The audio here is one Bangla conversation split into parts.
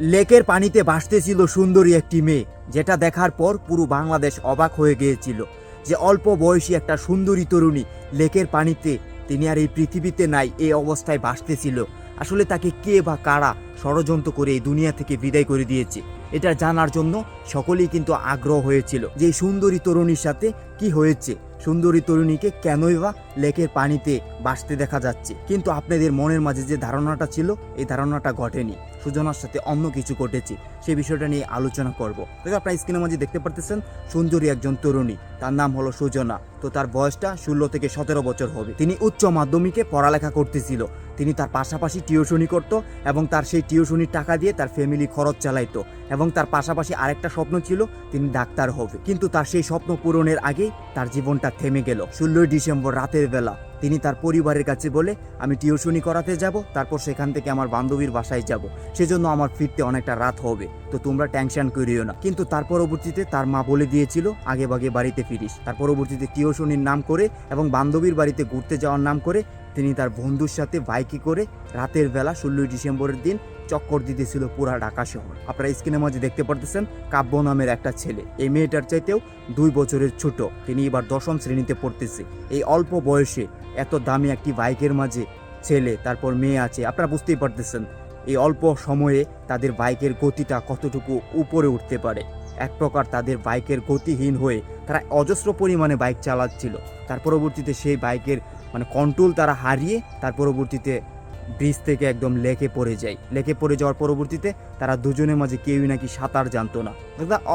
লেকের পানিতে ভাসতেছিল সুন্দরী একটি মেয়ে, যেটা দেখার পর পুরো বাংলাদেশ অবাক হয়ে গিয়েছিল যে অল্প বয়সী একটা সুন্দরী তরুণী লেকের পানিতে তিনি আর এই পৃথিবীতে নাই এই অবস্থায় ভাসতেছিল। আসলে তাকে কে বা কারা ষড়যন্ত্র করে এই দুনিয়া থেকে বিদায় করে দিয়েছে, এটা জানার জন্য সকলেই কিন্তু আগ্রহ হয়েছিল যে সুন্দরী তরুণীর সাথে কি হয়েছে। সুন্দরী তরুণীকে কেনই বা লেকের পানিতে বাসতে দেখা যাচ্ছে। কিন্তু আপনাদের মনের মাঝে যে ধারণাটা ছিল, এই ধারণাটা ঘটেনি। সুজনার সাথে অন্য কিছু ঘটেছে সেই বিষয়টা নিয়ে আলোচনা করব। তবে আপনার স্ক্রিনের মাঝে দেখতে পারতেছেন, সুন্দরী একজন তরুণী। তার নাম হলো সুজনা। তো তার বয়সটা ষোলো থেকে সতেরো বছর হবে। তিনি উচ্চ মাধ্যমিকে পড়ালেখা করতেছিল। তিনি তার পাশাপাশি টিউশনি করত এবং তার সেই টিউশনির টাকা দিয়ে তার ফ্যামিলি খরচ চালাইতো এবং তার পাশাপাশি আরেকটা স্বপ্ন ছিল, তিনি ডাক্তার হবে। কিন্তু তার সেই স্বপ্ন পূরণের আগেই তার জীবনটা থেমে গেল। ষোলোই ডিসেম্বর রাতের বেলা তিনি তার পরিবারের কাছে বলে, আমি টিউশনি করাতে যাব, তারপর সেখান থেকে আমার বান্ধবীর বাসায় যাব। সেজন্য আমার ফিরতে অনেকটা রাত হবে। তো তোমরা টেনশন করিও না। কিন্তু তার পরবর্তীতে তার মা বলে দিয়েছিল আগে বাগে বাড়িতে ফিরিস। তার পরবর্তীতে টিউশনির নাম করে এবং বান্ধবীর বাড়িতে ঘুরতে যাওয়ার নাম করে, তিনি তার বন্ধুর সাথে বাইকে করে রাতের বেলা ষোলোই ডিসেম্বরের দিন চক্কর দিতেছিল পুরা ঢাকা শহর। আপনারা স্ক্রিনের মাঝে দেখতে পারতেছেন, কাব্য নামের একটা ছেলে। এই মেয়েটার চাইতেও দুই বছরের ছোট। তিনি এবার দশম শ্রেণীতে পড়তেছে। এই অল্প বয়সে এত দামি একটি বাইকের মাঝে ছেলে, তারপর মেয়ে আছে, আপনারা বুঝতেই পারতেছেন। এই অল্প সময়ে তাদের বাইকের গতিটা কতটুকু উপরে উঠতে পারে। এক প্রকার তাদের বাইকের গতিহীন হয়ে তারা অজস্র পরিমাণে বাইক চালাচ্ছিল। তার পরবর্তীতে সেই বাইকের মানে কন্ট্রোল তারা হারিয়ে, তার পরবর্তীতে ব্রিজ থেকে একদম লেকে পড়ে যায়। লেকে পড়ে যাওয়ার পরবর্তীতে তারা দুজনের মাঝে কেউই নাকি সাঁতার জানতো না।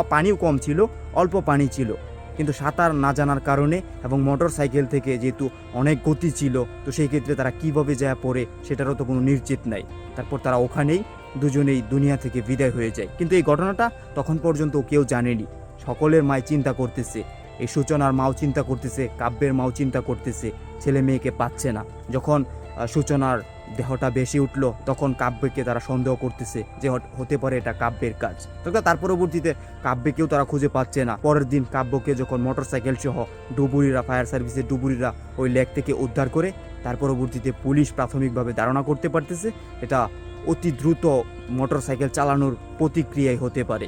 পানিও কম ছিল, অল্প পানি ছিল। কিন্তু সাঁতার না জানার কারণে এবং মোটর সাইকেল থেকে যেহেতু অনেক গতি ছিল, তো সেই ক্ষেত্রে তারা কীভাবে যায় পড়ে সেটারও তো কোনো নিশ্চিত নাই। তারপর তারা ওখানেই দুজনেই দুনিয়া থেকে বিদায় হয়ে যায়। কিন্তু এই ঘটনাটা তখন পর্যন্ত কেউ জানেনি। সকলের মায় চিন্তা করতেছে। এই সূচনার মাও চিন্তা করতেছে, কাব্যের মাও চিন্তা করতেছে। ছেলে মেয়েকে পাচ্ছে না। যখন সূচনার দেহটা বেশি উঠল, তখন কাব্যকে তারা সন্দেহ করতেছে যে হতে পারে এটা কাব্যের কাজ। তবে তার পরবর্তীতে কাব্যকেও তারা খুঁজে পাচ্ছে না। পরের দিন কাব্যকে যখন মোটরসাইকেল সহ ডুবুরিরা ফায়ার সার্ভিসের ডুবুরিরা ওই লেক থেকে উদ্ধার করে, তার পরবর্তীতে পুলিশ প্রাথমিকভাবে ধারণা করতে পারতেছে এটা অতি দ্রুত মোটরসাইকেল চালানোর প্রতিক্রিয়ায় হতে পারে।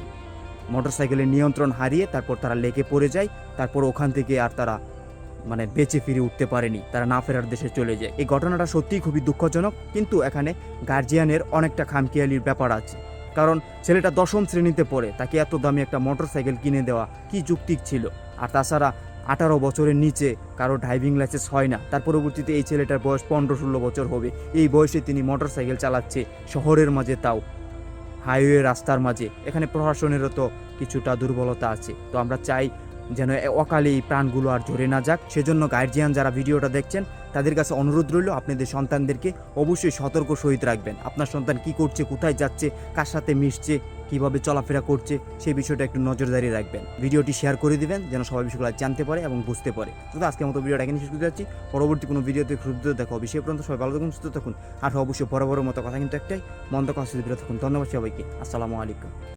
মোটরসাইকেলের নিয়ন্ত্রণ হারিয়ে তারপর তারা লেকে পড়ে যায়, তারপর ওখান থেকে আর তারা মানে বেঁচে ফিরে উঠতে পারেনি। তারা না ফেরার দেশে চলে যায়। এই ঘটনাটা সত্যিই খুবই দুঃখজনক, কিন্তু এখানে গার্জিয়ানের অনেকটা খামখেয়ালির ব্যাপার আছে। কারণ ছেলেটা দশম শ্রেণীতে পড়ে, তাকে এত দামি একটা মোটরসাইকেল কিনে দেওয়া কি যুক্তিক ছিল? আর তাছাড়া আঠারো বছরের নিচে কারও ড্রাইভিং লাইসেন্স হয় না। তার পরবর্তীতে এই ছেলেটার বয়স পনেরো ষোলো বছর হবে। এই বয়সে তিনি মোটরসাইকেল চালাচ্ছে শহরের মাঝে তাও। হাইওয়ে রাস্তার মাঝে। এখানে প্রশাসনেরও তো কিছুটা দুর্বলতা আছে। তো আমরা চাই যেন অকালে এই প্রাণগুলো আর ঝরে না যাক। সেজন্য গার্জিয়ান যারা ভিডিওটা দেখছেন, তাদের কাছে অনুরোধ রইল, আপনাদের সন্তানদেরকে অবশ্যই সতর্ক সহিত রাখবেন। আপনার সন্তান কি করছে, কোথায় যাচ্ছে, কার সাথে মিশছে, কীভাবে চলাফেরা করছে সেই বিষয়টা একটু নজরদারি রাখবেন। ভিডিওটি শেয়ার করে দিবেন, যেন সবাই বিষয়গুলো জানতে পারে এবং বুঝতে পারে। তো আজকের মতো ভিডিওটা এখানে শেষ করতে যাচ্ছি। পরবর্তী কোনো ভিডিওতে ক্ষুদ্র দেখো বিষয় পর্যন্ত সবাই ভালো থাকুন, সুস্থ থাকুন। আর অবশ্যই বড় বড় মতো কথা কিন্তু একটাই। মন্দ কথা বিরত থাকুন, ধন্যবাদ সবাইকে। আসসালামু আলাইকুম।